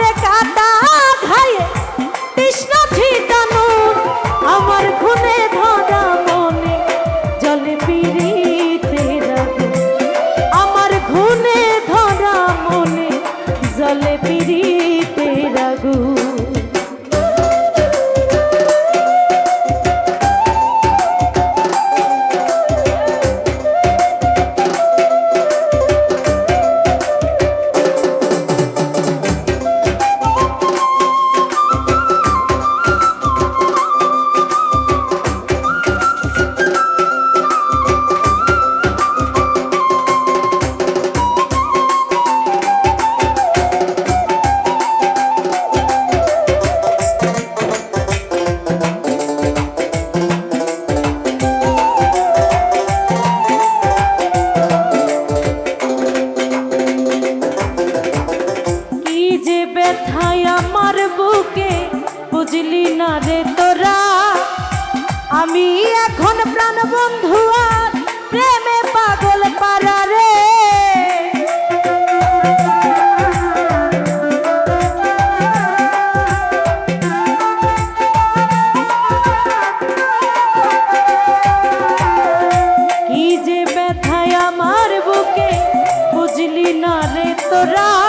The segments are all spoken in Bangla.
রে কাটা খাইয়ে আমি এখন প্রাণ বন্ধু আর প্রেমে পাগল পারা রে। কি যে ব্যথায় আমার বুকে বুঝলি না রে তোরা?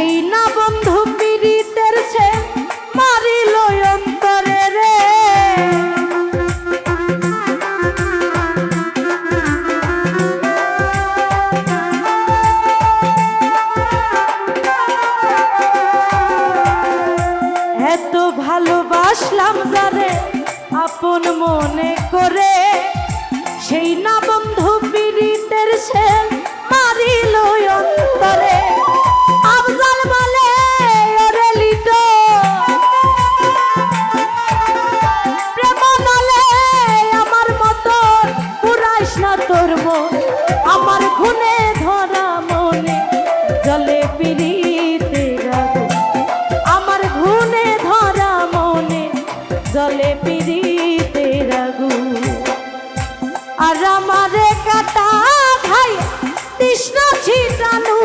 সেই না বন্ধু পীড়িতের সে মারিল অন্তরে রে। এত ভালোবাসলাম যারে আপন মনে করে, সেই না বন্ধু পীড়িতের সে আর আমারে কাটা খাই কৃষ্ণ ছিটানু।